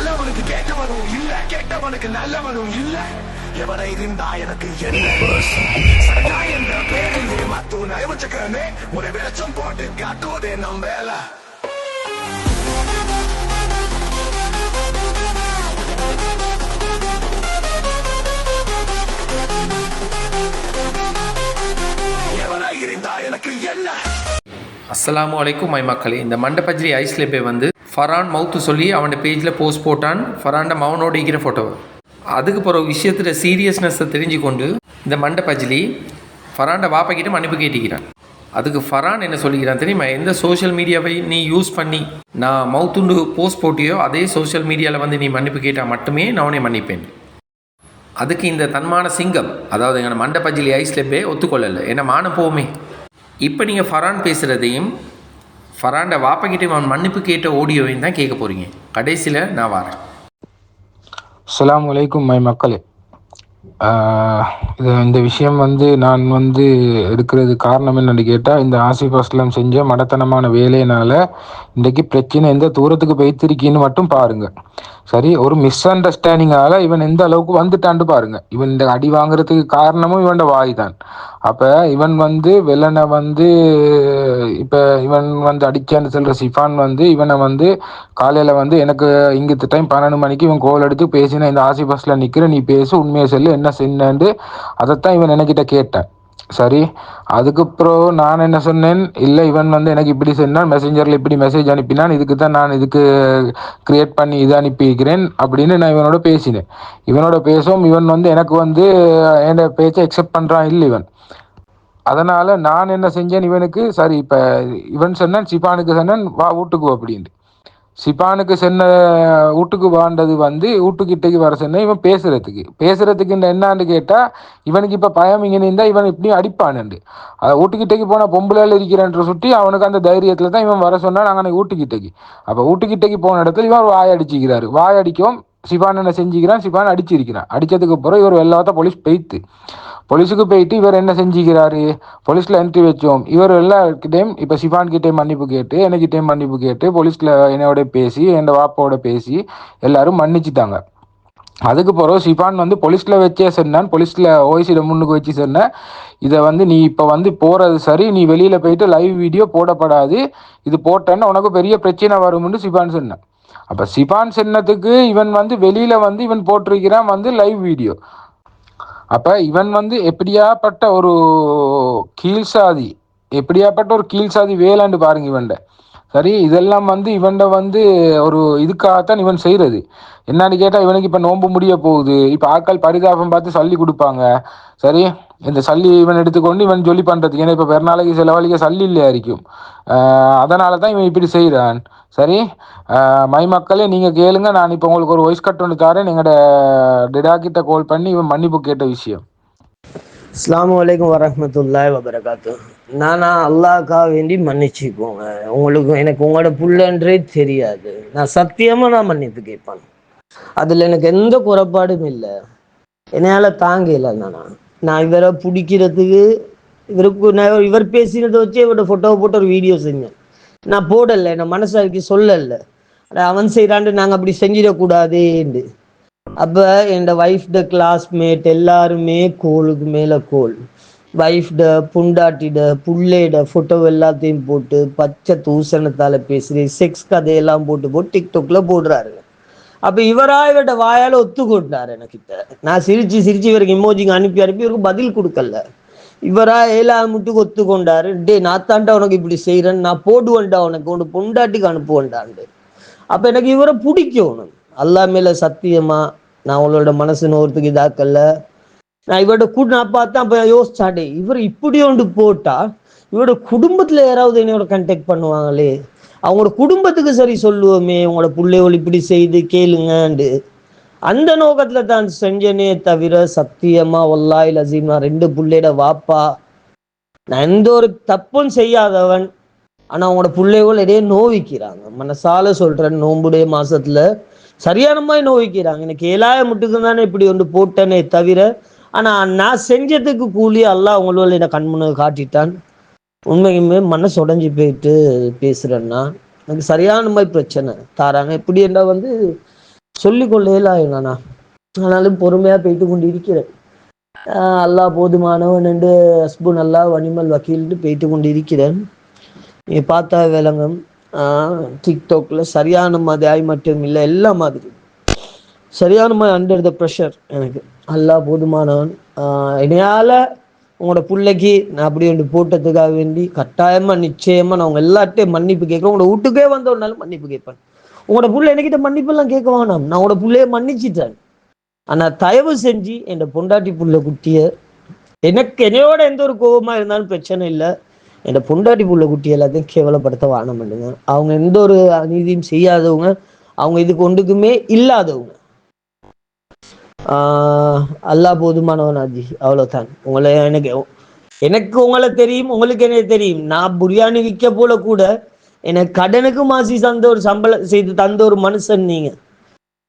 நல்லவனுக்கு கேட்டவனும் இல்ல கேட்டவனுக்கு நல்லவனும் இல்ல. எவனை இருந்தா எனக்கு என்ன? என்ற பேரிலே மத்து நயவச்சுக்கிறமே ஒரு வெளிச்சம் போட்டு காட்டுவதே நம் வேலை. எவனை இருந்தா எனக்கு என்ன? அஸ்ஸலாமு அலைக்கும் மை மக்களே இந்த மண்டபஜ்ரி ஐஸ்லேபே வந்து ஃபரான் மவுத்து சொல்லி அவனோட பேஜில் போஸ்ட் போட்டான். ஃபரான்ட மவனோட இருக்கிற ஃபோட்டோ அதுக்கு பிறகு விஷயத்தில் சீரியஸ்னஸை தெரிஞ்சு கொண்டு இந்த மண்டபஜ்லி ஃபரான்ட வாப்பைக்கிட்ட மன்னிப்பு கேட்டிக்கிறான். அதுக்கு ஃபரான் என்ன சொல்லிக்கிறான் தெரியுமா? எந்த சோஷியல் மீடியாவை நீ யூஸ் பண்ணி நான் மவுத்துண்டு போஸ்ட் போட்டியோ அதே சோஷியல் மீடியாவில் வந்து நீ மன்னிப்பு கேட்டால் மட்டுமே நான் உனே மன்னிப்பேன். அதுக்கு இந்த தன்மான சிங்கம் அதாவது எங்கள் மண்டபஜ்லி ஐஸ்லேப்பே ஒத்துக்கொள்ளலை. ஏன்னா மானம் போவுமே. இப்போ நீங்கள் ஃபரான் பேசுகிறதையும் ஃபரான்ட வாப்பக்கிட்டே அவன் மன்னிப்பு கேட்ட ஆடியோவையும் தான் கேட்க போகிறீங்க கடைசியில் நான் வரேன். சலாம் அலைக்கும் மை மக்களே. இது இந்த விஷயம் வந்து நான் வந்து எடுக்கிறது காரணம் என்னென்னு கேட்டால் இந்த ஆசிஃப் செஞ்ச மடத்தனமான வேலையினால இன்றைக்கு பிரச்சனை எந்த தூரத்துக்கு போய்த்திருக்கின்னு மட்டும் பாருங்கள் சரி ஒரு மிஸ் அண்டர்ஸ்டாண்டிங்கால இவன் எந்த அளவுக்கு வந்துட்டான்னு பாருங்க. இவன் இந்த அடி வாங்குறதுக்கு காரணமும் இவன் வாய் தான். அப்போ இவன் வந்து வெள்ளனை வந்து இப்போ இவன் வந்து அடிச்சான்னு சொல்கிற சிஃபான் வந்து இவனை வந்து காலையில் வந்து எனக்கு இங்கிட்டு டைம் பன்னெண்டு மணிக்கு இவன் கோல் எடுத்து பேசின இந்த ஆசி பஸ்ஸில் நிற்கிறேன் நீ பேசு உண்மையை சொல்லு என்ன சென்னு அதைத்தான் இவன் என்கிட்ட கேட்டேன். சரி அதுக்கப்புறம் நான் என்ன சொன்னேன்? இல்லை இவன் வந்து எனக்கு இப்படி சொன்னான் மெசேஞ்சரில் இப்படி மெசேஜ் அனுப்பினான் இதுக்கு தான் நான் இதுக்கு கிரியேட் பண்ணி இது அனுப்பிக்கிறேன் அப்படின்னு நான் இவனோட பேசினேன். இவனோட பேசும் இவன் வந்து எனக்கு வந்து என் பேச்சை அக்செப்ட் பண்ணுறான் இல்லை இவன். அதனால நான் என்ன செஞ்சேன் இவனுக்கு? சரி இப்ப இவன் சொன்னான் சிபானுக்கு சொன்னான் வா வீட்டுக்கு அப்படின்ட்டு. சிபானுக்கு சென்ன வீட்டுக்கு வாண்டது வந்து வீட்டுக்கிட்டக்கு வர சொன்ன இவன் பேசுறதுக்கு. பேசுறதுக்கு என்னான்னு கேட்டா இவனுக்கு இப்ப பயம் இங்கே இருந்தா இவன் இப்படியும் அடிப்பானுண்டு அதை வீட்டுக்கிட்டக்கு போனா பொம்பளையால இருக்கிறன்ற சுட்டி அவனுக்கு அந்த தைரியத்துல தான் இவன் வர சொன்னா நாங்கள் வீட்டுக்கிட்டக்கு. அப்ப வீட்டுக்கிட்டக்கு போன இடத்துல இவன் வாய் அடிச்சுக்கிறாரு. வாய் அடிக்கவும் சிபான் என்ன செஞ்சுக்கிறான் சிபான் அடிச்சிருக்கிறான். அடிச்சதுக்கு அப்புறம் இவர் எல்லாத்த போலீஸ் பெய்த்து. போலீஸுக்கு போயிட்டு இவர் என்ன செஞ்சுக்கிறாரு? போலீஸில் என்ட்ரி வச்சோம். இவர் எல்லாருக்கிட்டையும் இப்போ சிபான் கிட்டே மன்னிப்பு கேட்டு எனக்கிட்டையும் மன்னிப்பு கேட்டு போலீஸில் என்னோட பேசி என் வாப்பாவோட பேசி எல்லாரும் மன்னிச்சிட்டாங்க. அதுக்கு பிறகு சிபான் வந்து போலீஸில் வச்சே சொன்னான். போலீஸில் ஓய்சியில் முன்னுக்கு வச்சு சொன்னேன் இதை வந்து நீ இப்போ வந்து போகிறது சரி. நீ வெளியில் போயிட்டு லைவ் வீடியோ போடப்படாது. இது போட்டேன்னு உனக்கு பெரிய பிரச்சனை வரும்னு சிபான் சொன்னேன். அப்போ சிபான் சொன்னதுக்கு இவன் வந்து வெளியில் வந்து இவன் போட்டிருக்கிறான் வந்து லைவ் வீடியோ அப்ப இவன் வந்து எப்படியாப்பட்ட ஒரு கீழ்சாதி எப்படியாப்பட்ட ஒரு கீழ்சாதி வேலாண்டு பாருங்க இவன்ட. சரி இதெல்லாம் வந்து இவன்ட வந்து ஒரு இதுக்காகத்தான் இவன் செய்கிறது என்னன்னு கேட்டால் இவனுக்கு இப்போ நோன்பு முடிய போகுது. இப்போ ஆட்கள் பரிதாபம் பார்த்து சல்லி கொடுப்பாங்க. சரி இந்த சல்லி இவன் எடுத்துக்கொண்டு இவன் சொல்லி பண்ணுறதுக்கு ஏன்னா இப்போ பெருநாளைக்கு செலவழிக்க சல்லி இல்லையா இருக்கும். அதனால தான் இவன் இப்படி செய்கிறான் சரி மைமக்களே நீங்கள் கேளுங்க. நான் இப்போ உங்களுக்கு ஒரு வாய்ஸ் கட் ஒன்று தரேன். எங்களோட டிடாக்கிட்ட கால் பண்ணி இவன் மன்னிப்பு கேட்ட விஷயம். அஸ்லாம் வலைக்கம் வரஹ்மத்துல்லாஹி வபரகாத்து. நானா அல்லாக்கா வேண்டி மன்னிச்சுக்கோங்க. உங்களுக்கு எனக்கு உங்களோட புள்ளன்றே தெரியாது. நான் சத்தியமா நான் மன்னிப்பு கேட்பேன். அதுல எனக்கு எந்த குறைபாடும் இல்லை. என்னால தாங்க இல்லை நானா. நான் இவரை பிடிக்கிறதுக்கு இவருக்கு நான் இவர் பேசினதை வச்சு இவரோட ஃபோட்டோவை போட்டு ஒரு வீடியோ செஞ்சேன். நான் போடலை நான் மனசாக்கி சொல்லலை. அவன் செய்கிறான்ட்டு நாங்கள் அப்படி செஞ்சிடக்கூடாதேண்டு அப்போ என் ஒய்ஃப்ட கிளாஸ்மேட் எல்லாருமே கோலுக்கு மேலே கோல். ஒய்ஃப்ட புண்டாட்டிட புள்ளேட ஃபோட்டோ எல்லாத்தையும் போட்டு பச்சை தூசணத்தால் பேசுகிறேன் செக்ஸ் கதையெல்லாம் போட்டு போட்டு டிக்டாக்ல போடுறாரு. அப்போ இவரா இவர்கிட்ட வாயால் ஒத்துக்கொண்டார் எனக்கிட்ட. நான் சிரிச்சு சிரிச்சு இவருக்கு இமோஜிங்க அனுப்பி அனுப்பி இவருக்கு பதில் கொடுக்கல. இவரா ஏலா முட்டுக்கு ஒத்துக்கொண்டாரு. டே நான் தாண்டா உனக்கு இப்படி செய்கிறேன் நான் போடுவேன்டா உனக்கு. உனக்கு பொண்டாட்டிக்கு அனுப்புவேன்டாண்டு அப்ப எனக்கு இவரை பிடிக்கும். அல்லா மேல சத்தியமா நான் உங்களோட மனசு நோரத்துக்கு இதாக்கல்ல நான் இவரோட கூட நான் பார்த்தா அப்ப யோசிச்சாடே இவர் இப்படி ஒன்று போட்டா இவரோட குடும்பத்துல யாராவது என்னோட கண்டெக்ட் பண்ணுவாங்களே? அவங்களோட குடும்பத்துக்கு சரி சொல்லுவோமே உங்களோட பிள்ளைகள் இப்படி செய்து கேளுங்கண்டு. அந்த நோக்கத்துல தான் செஞ்சனே தவிர சத்தியமா ஒல்லாய் லசீம் நான் ரெண்டு புள்ளையோட வாப்பா. நான் எந்த ஒரு தப்பும் செய்யாதவன். ஆனா அவங்களோட பிள்ளைகள் இடையே நோவிக்கிறாங்க. மனசால சொல்றேன் நோம்புடைய மாசத்துல. சரியான மாதிரி நோவிக்கிறாங்க எனக்கு ஏழாயிரம் முட்டுக்கு தானே இப்படி ஒன்று போட்டேனே தவிர ஆனால் நான் செஞ்சதுக்கு கூலி அல்லாஹ் அவங்களோட என்னை கண்முன்னு காட்டிட்டான். உண்மையுமே மனசு உடஞ்சி போயிட்டு பேசுகிறேன்னா எனக்கு சரியான மாதிரி பிரச்சனை. தாராங்க இப்படி என்ன வந்து சொல்லிக்கொள்ள இயலாது ஆனாலும் பொறுமையாக போயிட்டு கொண்டு இருக்கிறேன் அல்லா அல்லாஹ் போதுமானவன் என்று ஹஸ்பு நல்லா வனிமல் வக்கீல்னு போயிட்டு கொண்டு இருக்கிறேன் நீ பார்த்தா விளங்கும் டிக்டாக்ல சரியான மாதிரி மட்டும் இல்லை எல்லா மாதிரி. சரியான மாதிரி அண்டர் த ப்ரெஷர் எனக்கு. நல்லா போதுமானவன். ஆஹ் உங்களோட பிள்ளைக்கு நான் அப்படி ஒன்று போட்டதுக்காக வேண்டி கட்டாயமா நிச்சயமா நான் உங்க எல்லார்ட்டையும் மன்னிப்பு கேட்குறேன். உங்களோட வீட்டுக்கே வந்தவனாலும் மன்னிப்பு கேட்பேன். உங்களோட புள்ள என்கிட்ட மன்னிப்பு எல்லாம் கேட்க வேணாம். நான் உங்களோட பிள்ளைய மன்னிச்சிட்டேன். ஆனா தயவு செஞ்சு என் பொண்டாட்டி புள்ள குட்டிய எனக்கு என்னையோட எந்த ஒரு கோபமா இருந்தாலும் பிரச்சனை இல்லை. என் பொண்டாட்டி புள்ள குட்டி எல்லாத்தையும் கேவலப்படுத்த வாழ மாட்டேங்க அவங்க எந்த ஒரு அநீதியும் செய்யாதவங்க அவங்க இதுக்கு ஒன்றுக்குமே இல்லாதவங்க. ஆஹ் அல்லாஹ் போதுமானவன் ஆஜி அவ்வளவுதான். உங்களை எனக்கு எனக்கு உங்களை தெரியும் உங்களுக்கு என்ன தெரியும். நான் பிரியாணி விற்க போல கூட எனக்கு கடனுக்கு மாசி தந்த ஒரு சம்பளம் செய்து தந்த ஒரு மனுஷன் நீங்க.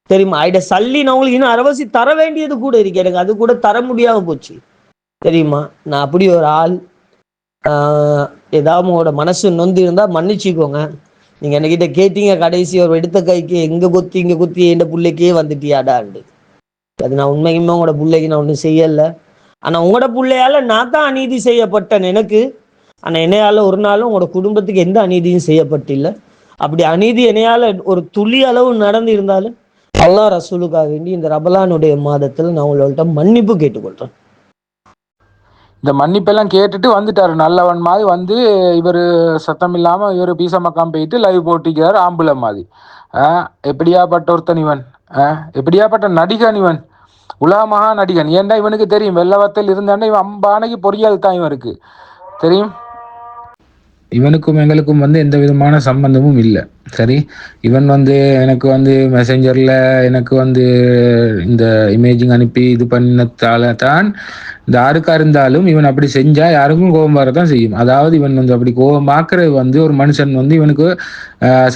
தெரியுமா? ஆயிட்ட சல்லி நான் உங்களுக்கு இன்னும் அரவசி தர வேண்டியது கூட இருக்கு. எனக்கு அது கூட தர முடியாம போச்சு. தெரியுமா? நான் அப்படி ஒரு ஆள் ஏதாவது உங்களோட மனசு நொந்து இருந்தா மன்னிச்சுக்கோங்க. நீங்க என்கிட்ட கேட்டீங்க கடைசி ஒரு எடுத்த கைக்கு எங்க குத்தி இங்க குத்தி என் பிள்ளைக்கே வந்துட்டியாடாண்டு அது நான் உண்மையுமே உங்களோட பிள்ளைக்கு நான் ஒன்றும் செய்யலை. ஆனா உங்களோட பிள்ளையால் நான் தான் அநீதி செய்யப்பட்டேன் எனக்கு. ஆனா என்னையால் ஒரு நாளும் உங்களோட குடும்பத்துக்கு எந்த அநீதியும் செய்யப்பட்டில்ல. அப்படி அநீதி என்னையால் ஒரு துளி அளவு நடந்து இருந்தாலும் அல்லா ரசூலுக்காக வேண்டி இந்த ரபலானுடைய மாதத்தில் நான் உங்கள்ட்ட மன்னிப்பு கேட்டுக்கொள்றேன். இந்த மன்னிப்பெல்லாம் கேட்டுட்டு வந்துட்டாரு. நல்லவன் மாதிரி வந்து இவர் சத்தம் இல்லாம இவர் பீசமக்காம் போயிட்டு லைவ் போட்டிக்கிறார் ஆம்புல மாதிரி. எப்படியாப்பட்ட ஒருத்தன் இவன்? எப்படியாப்பட்ட நடிகன் இவன்? உலக மகா நடிகன் ஏன்டா இவனுக்கு தெரியும்? வெள்ளவத்தில் இருந்தாண்டா இவன் அம்பானைக்கு பொறியால் தான் இவனுக்கு. தெரியும்? இவனுக்கும் எங்களுக்கும் வந்து எந்த விதமான சம்பந்தமும் இல்லை. சரி? இவன் வந்து எனக்கு வந்து மெசஞ்சரில் எனக்கு வந்து இந்த இமேஜிங் அனுப்பி இது பண்ணத்தால தான் இந்த யாருக்கா இருந்தாலும் இவன் அப்படி செஞ்சா யாருக்கும் கோபம் வரதான் செய்யும். அதாவது இவன் வந்து அப்படி கோபமாக்குறது வந்து ஒரு மனுஷன் வந்து இவனுக்கு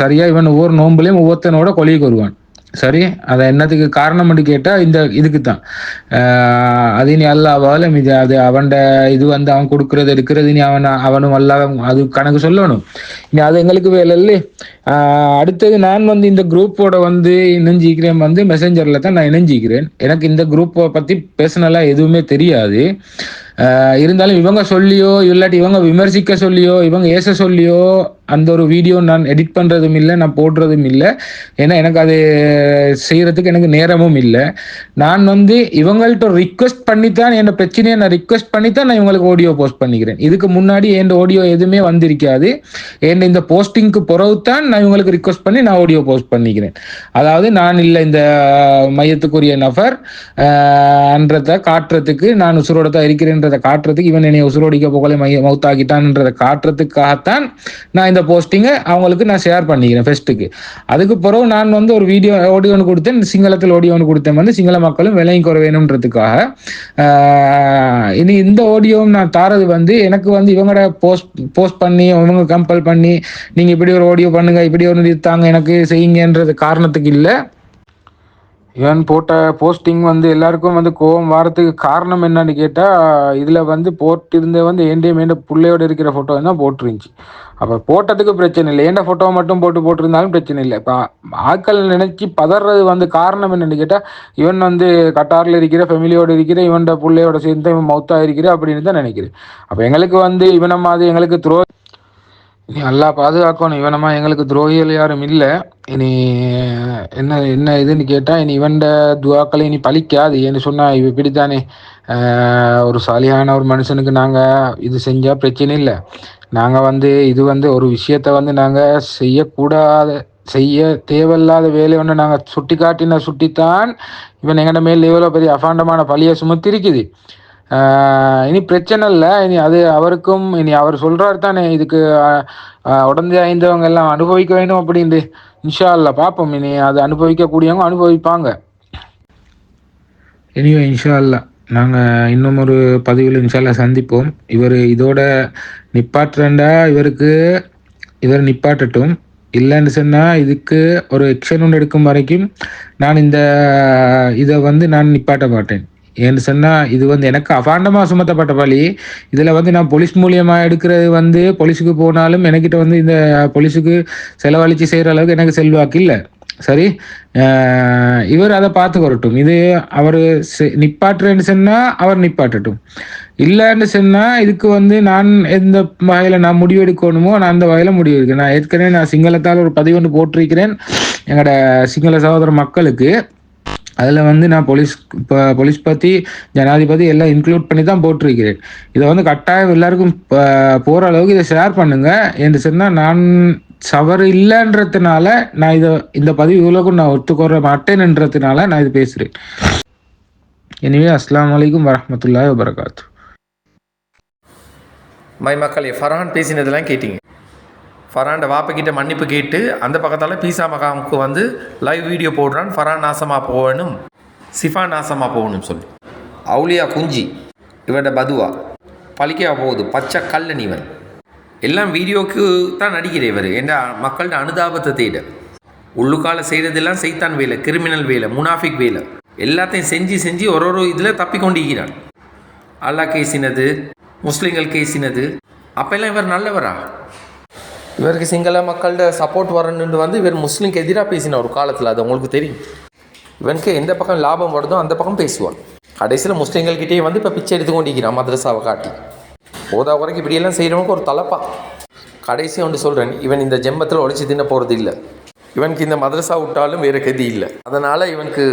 சரியா இவன் ஒவ்வொரு நோம்புலையும் ஒவ்வொருத்தனோட கொலைக்கு வருவான் சரி அதை என்னத்துக்கு காரணம்னு கேட்டால் இந்த இதுக்கு தான் அது நீ அல்லாவாலும் இது அது அவன்ட இது வந்து அவன் கொடுக்கறது எடுக்கிறது நீ அவன் அவனும் அல்ல அது கணக்கு சொல்லணும். இனி அது எங்களுக்கு வேலை இல்லை அடுத்தது நான் வந்து இந்த குரூப்போட வந்து இணைஞ்சிக்கிறேன் வந்து மெசஞ்சரில் தான் நான் இணைஞ்சிக்கிறேன். எனக்கு இந்த குரூப்பை பற்றி பேசினலாம் எதுவுமே தெரியாது. இருந்தாலும் இவங்க சொல்லியோ இல்லாட்டி இவங்க விமர்சிக்க சொல்லியோ இவங்க ஏச சொல்லியோ அந்த ஒரு வீடியோ நான் எடிட் பண்ணுறதும் இல்லை நான் போடுறதும் இல்லை. ஏன்னா எனக்கு அது செய்கிறதுக்கு எனக்கு நேரமும் இல்லை. நான் வந்து இவங்கள்ட்ட ரிக்வெஸ்ட் பண்ணித்தான் என்னோட பிரச்சனையை நான் ரிக்வெஸ்ட் பண்ணித்தான் நான் இவங்களுக்கு ஆடியோ போஸ்ட் பண்ணிக்கிறேன். இதுக்கு முன்னாடி என் ஆடியோ எதுவுமே வந்திருக்காது. என் இந்த போஸ்டிங்க்கு பிறகு தான் நான் இவங்களுக்கு ரிக்வெஸ்ட் பண்ணி நான் ஆடியோ போஸ்ட் பண்ணிக்கிறேன். அதாவது நான் இல்லை இந்த மையத்துக்குரிய நபர் அன்றதை காட்டுறதுக்கு நான் உசுரோட தான் இருக்கிறேன்றதை காட்டுறதுக்கு இவன் என்னை உசுரோடிக்க போகல மைய மவுத்தாக்கிட்டான்ன்றதை காட்டுறதுக்காகத்தான் நான் இந்த போஸ்டிங்கை அவங்களுக்கு நான் ஷேர் பண்ணிக்கிறேன் ஃபெஸ்ட்டுக்கு அதுக்கு பிறகு நான் வந்து ஒரு வீடியோ ஒன்று கொடுத்தேன். சிங்களத்தில் ஒன்று கொடுத்தேன். வந்து சிங்கள மக்களும் விலையும் குறை வேணுன்றதுக்காக இனி இந்த ஆடியோவும் நான் தாரது வந்து எனக்கு வந்து இவங்களோட போஸ்ட் போஸ்ட் பண்ணி இவங்க கம்பல் பண்ணி நீங்கள் இப்படி ஒரு ஆடியோ பண்ணுங்க இப்படி ஒன்று தாங்க எனக்கு செய்யுங்கன்றது காரணத்துக்கு இல்லை. இவன் போட்ட போஸ்டிங் வந்து எல்லாருக்கும் வந்து கோவம் வாரத்துக்கு காரணம் என்னன்னு கேட்டால் இதில் வந்து போட்டிருந்த வந்து ஏண்டே மேண்ட பிள்ளையோட இருக்கிற ஃபோட்டோ தான் போட்டிருந்துச்சி. அப்போ போட்டதுக்கு பிரச்சனை இல்லை. ஏண்ட ஃபோட்டோ மட்டும் போட்டு போட்டிருந்தாலும் பிரச்சனை இல்லை. இப்போ ஆட்கள் நினைச்சு பதறது வந்து காரணம் என்னன்னு கேட்டால் இவன் வந்து கட்டாரில் இருக்கிற ஃபேமிலியோடு இருக்கிற இவன்ட பிள்ளையோட சேர்ந்து இவன் மௌத்தாக இருக்கிற அப்படின்னு தான் நினைக்கிறேன். அப்போ எங்களுக்கு வந்து இவனை மாதிரி எங்களுக்கு துரோ இனி நல்லா பாதுகாக்கணும். இவனமா எங்களுக்கு துரோகிகள் யாரும் இல்லை. இனி என்ன என்ன இதுன்னு கேட்டால் இனி இவன்ட துவாக்களை இனி பழிக்காது. ஏன்னு சொன்னால் இவ இப்படித்தானே ஒரு சாலியான ஒரு மனுஷனுக்கு நாங்கள் இது செஞ்சால் பிரச்சனை இல்லை. நாங்கள் வந்து இது வந்து ஒரு விஷயத்த வந்து நாங்கள் செய்யக்கூடாத செய்ய தேவையில்லாத வேலை ஒன்று நாங்கள் சுட்டி காட்டின சுட்டித்தான் இவன் எங்கள்ட மேல் எவ்வளோ பெரிய அபாண்டமான பழியை சுமத்தி இருக்குது இனி பிரச்சனை இல்லை. இனி அது அவருக்கும் இனி அவர் சொல்கிறாரு தானே இதுக்கு ஆஹ் ஐந்தவங்க எல்லாம் அனுபவிக்க வேண்டும் அப்படின்ட்டு. இன்ஷா அல்லா பார்ப்போம். இனி அது அனுபவிக்கக்கூடியவங்க அனுபவிப்பாங்க. இனியும் இன்ஷா அல்லா நாங்கள் இன்னும் ஒரு பதிவில் இன்ஷால்லா சந்திப்போம். இவர் இதோட நிப்பாட்டுறண்டா இவருக்கு இவர் நிப்பாட்டட்டும். இல்லைன்னு சொன்னால் இதுக்கு ஒரு எக்ஷன் ஒன்று எடுக்கும் வரைக்கும் நான் இந்த இதை வந்து நான் நிப்பாட்ட மாட்டேன். ஏன்னு சொன்னால் இது வந்து எனக்கு அபாண்டமாக சுமத்தப்பட்ட பழி. இதில் வந்து நான் போலீஸ் மூலியமாக எடுக்கிறது வந்து போலீஸுக்கு போனாலும் எனக்கிட்ட வந்து இந்த போலீஸுக்கு செலவழித்து செய்கிற அளவுக்கு எனக்கு செல்வாக்கு இல்லை. சரி? இவர் அதை பார்த்து வரட்டும். இது அவர் நிப்பாட்டுறேன்னு சொன்னால் அவர் நிப்பாட்டட்டும். இல்லைன்னு சொன்னால் இதுக்கு வந்து நான் எந்த வகையில் நான் முடிவெடுக்கணுமோ நான் அந்த வகையில் முடிவெடுக்கிறேன். நான் ஏற்கனவே நான் சிங்களத்தால் ஒரு பதிவு ஒன்று போட்டிருக்கிறேன். எங்களோட சிங்கள சகோதர மக்களுக்கு. அதில் வந்து நான் போலீஸ் இப்போ போலீஸ் பற்றி ஜனாதிபதி எல்லாம் இன்க்ளூட் பண்ணி தான் போட்டிருக்கிறேன். இதை வந்து கட்டாயம் எல்லாருக்கும் போகிற அளவுக்கு இதை ஷேர் பண்ணுங்கள் என்று சொன்னால் நான் சவறு இல்லைன்றதுனால நான் இதை இந்த பதிவு இவ்வளோக்கும் நான் ஒத்துக்கொற மாட்டேன்ன்றதுனால நான் இது பேசுகிறேன் எனவே அஸ்லாம் அலைக்கும் வரஹ்மத்துல்லாஹி வபரகாத்து மை மக்களே ஃபர்ஹான் பேசினதெல்லாம் கேட்டீங்க. ஃபரான்ட வாப்பக்கிட்ட மன்னிப்பு கேட்டு அந்த பக்கத்தால் பீசா மகாமுக்கு வந்து லைவ் வீடியோ போடுறான். ஃபர்ஹான் நாசமாக போகணும். சிஃபா நாசமாக போகணும் சொல்லி. அவுலியா குஞ்சி இவட பதுவா. பழிக்கா போகுது. பச்சை கல்லன் இவன். எல்லாம் வீடியோவுக்கு தான் நடிக்கிற இவர். என்ற மக்கள்கிட்ட அனுதாபத்தை தேட. உள்ளுக்கால செய்கிறதெல்லாம் செய்தான் வேலை கிரிமினல் வேலை முனாஃபிக் வேலை. எல்லாத்தையும் செஞ்சு செஞ்சு ஒரு ஒரு இதில் தப்பிக்கொண்டிருக்கிறான் அல்லா கேசினது முஸ்லீம்கள் கேசினது அப்போல்லாம் இவர் நல்லவரா? இவருக்கு சிங்கள மக்கள்கிட்ட சப்போர்ட் வரணுன்னு வந்து இவர் முஸ்லீம்க்கு எதிராக பேசின ஒரு காலத்தில் அது உங்களுக்கு தெரியும். இவனுக்கு எந்த பக்கம் லாபம் வருதோ அந்த பக்கம் பேசுவான். கடைசியில் முஸ்லீம்கள்கிட்டே வந்து இப்போ பிச்சை எடுத்து கொண்டிருக்கிறான் மദ്രസാவை காட்டி. ஓதா குறைக்கு இப்படியெல்லாம் செய்கிறவனுக்கு ஒரு தலப்பா. கடைசி ஒன்று சொல்கிறேன் இவன் இந்த ஜெம்பத்தில் ஒழிச்சு தின்ன போகிறது இல்லை. இவனுக்கு இந்த மதரசா விட்டாலும் வேறு கதி இல்லை. அதனால் இவனுக்கு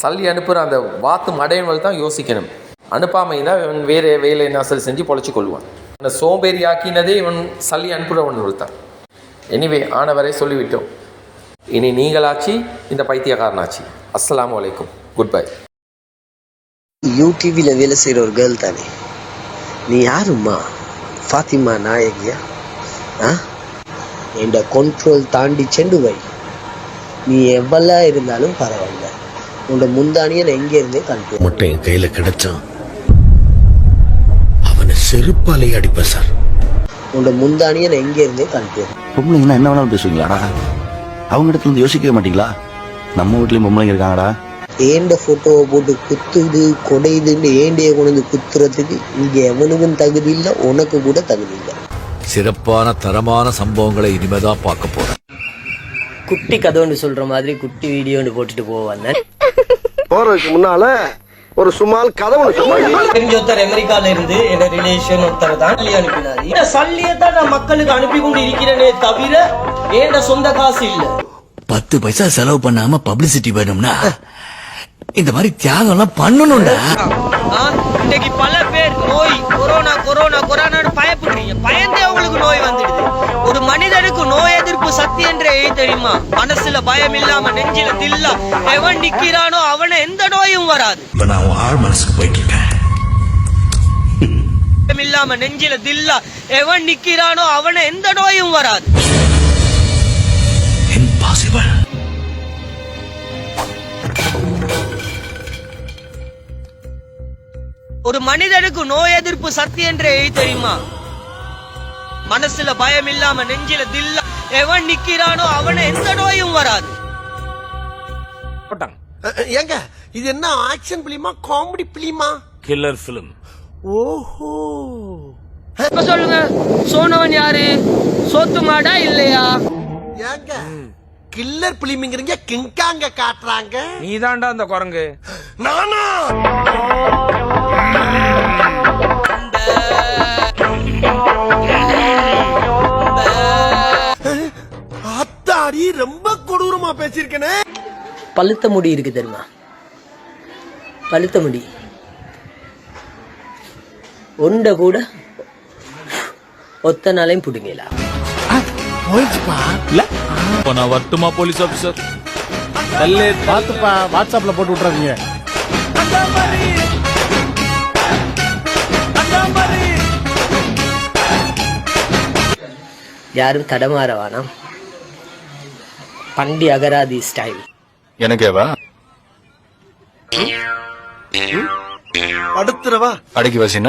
சல்லி அனுப்புகிற அந்த வாத்து மடையவள் தான் யோசிக்கணும். அனுப்பாமைனா இவன் வேறு வேலை நாசல் செஞ்சு பொழைச்சி கொள்வான். அந்த சோம்பேறி ஆக்கினதே இவன் சல்லி அனுப்புகிறவன் தான். எனிவே ஆனவரை சொல்லிவிட்டோம். இனி நீங்களாச்சு இந்த பைத்தியக்காரனாச்சு. அஸ்லாம் வலைக்கும் குட் பை யூடிவியில் வேலை செய்கிற ஒரு கேர்ள் தானே. நீ யாரும்மா? ஃபாத்திமா நாயகியா? ஆ? என் கண்ட்ரோல் தாண்டி சென்று வை. நீ எவ்வளோ இருந்தாலும் பரவாயில்ல. உன்னோட முந்தானியல் எங்கே இருந்தே கண்ட்ரோல் மட்டும் என் கையில கிடைச்சான் அவனை செருப்பாலே அடிப்பேன் சார். உன்னோட முந்தானியல் எங்கே இருந்தே கண்ட்ரோல் பொம்பளைங்கன்னா என்ன வேணாலும் பேசுவீங்களாடா? அவங்க இடத்துல இருந்து யோசிக்கவே மாட்டீங்களா? நம்ம வீட்லயும் பொம்பளைங்க இருக்காங்கடா. ஏண்ட ஃபோட்டோவை போட்டு குத்துது கொடையுதுன்னு ஏண்டைய கொண்டு வந்து குத்துறதுக்கு இங்கே எவனுக்கும் தகுதி இல்லை உனக்கு கூட தகுதி இல்லை சிறப்பான தரமான சம்பவங்களை இனிமேதான் பார்க்க போறேன். குட்டி கதை ஒன்று சொல்ற மாதிரி குட்டி வீடியோ ஒன்று போட்டுட்டு போவாங்க போறதுக்கு முன்னால ஒரு சுமால் கதை ஒன்று சொல்லுவாங்க தெரிஞ்ச ஒருத்தர் அமெரிக்கால இருந்து என்ன ரிலேஷன் ஒருத்தர் தான் சல்லி அனுப்பினாரு. இந்த சல்லியை தான் நான் மக்களுக்கு அனுப்பி கொண்டு இருக்கிறேனே தவிர ஏண்ட சொந்த காசு இல்ல. பத்து பைசா செலவு பண்ணாம பப்ளிசிட்டி வேணும்னா இந்த மாதிரி தியாகம் எல்லாம் பண்ணணும்டா இன்னைக்கு பல பேர் நோய் கொரோனா கொரோனா கொரோனான்னு பயப்படுறீங்க. பயந்தே உங்களுக்கு நோய் வந்துடுது. ஒரு மனிதனுக்கு நோய் எதிர்ப்பு சக்தி என்றே தெரியுமா? மனசுல பயம் இல்லாம நெஞ்சில தில்லா எவன் நிக்கிறானோ அவனை எந்த நோயும் வராது. இப்ப நான் ஆழ் மனசுக்கு போயிட்டு இருக்கேன் இல்லாம நெஞ்சில தில்லா எவன் நிக்கிறானோ அவனை எந்த நோயும் வராது. ஒரு மனிதனுக்கு நோய் எதிர்ப்பு சக்தி என்றே தெரியுமா? மனசுல பயம் இல்லாம நெஞ்சில தில்லா எவன் நிக்கிறானோ அவனை எந்த நோயும் வராது. ஏங்க இது என்ன ஆக்ஷன் பிலிமா காமெடி பிலிமா? கில்லர் பிலிம் ஓஹோ. இப்ப சொல்லுங்க சோனவன் யாரு? சோத்து மாடா இல்லையா? ஏங்க கில்லர் பிலிமிங்கிறீங்க கிங்காங்க காட்டுறாங்க. நீ தாண்டா அந்த குரங்கு. நானா? அத்தாடி ரொம்ப கொடூரமா பேசியிருக்கனே. பழுத்த முடி இருக்கு தெரியுமா? பழுத்த முடி. உண்ட கூட ஒத்த நாளையும் புடுங்கலாம் நான் வரட்டுமா போலீஸ் ஆபீசர் பார்த்துப்பா வாட்ஸ்அப்ல போட்டு விட்டுறாதீங்க. யாரும் தடமாற வேணாம் பண்டி அகராதி ஸ்டைல். எனக்கேவா? அடுத்துறவா அடக்கி வசினா?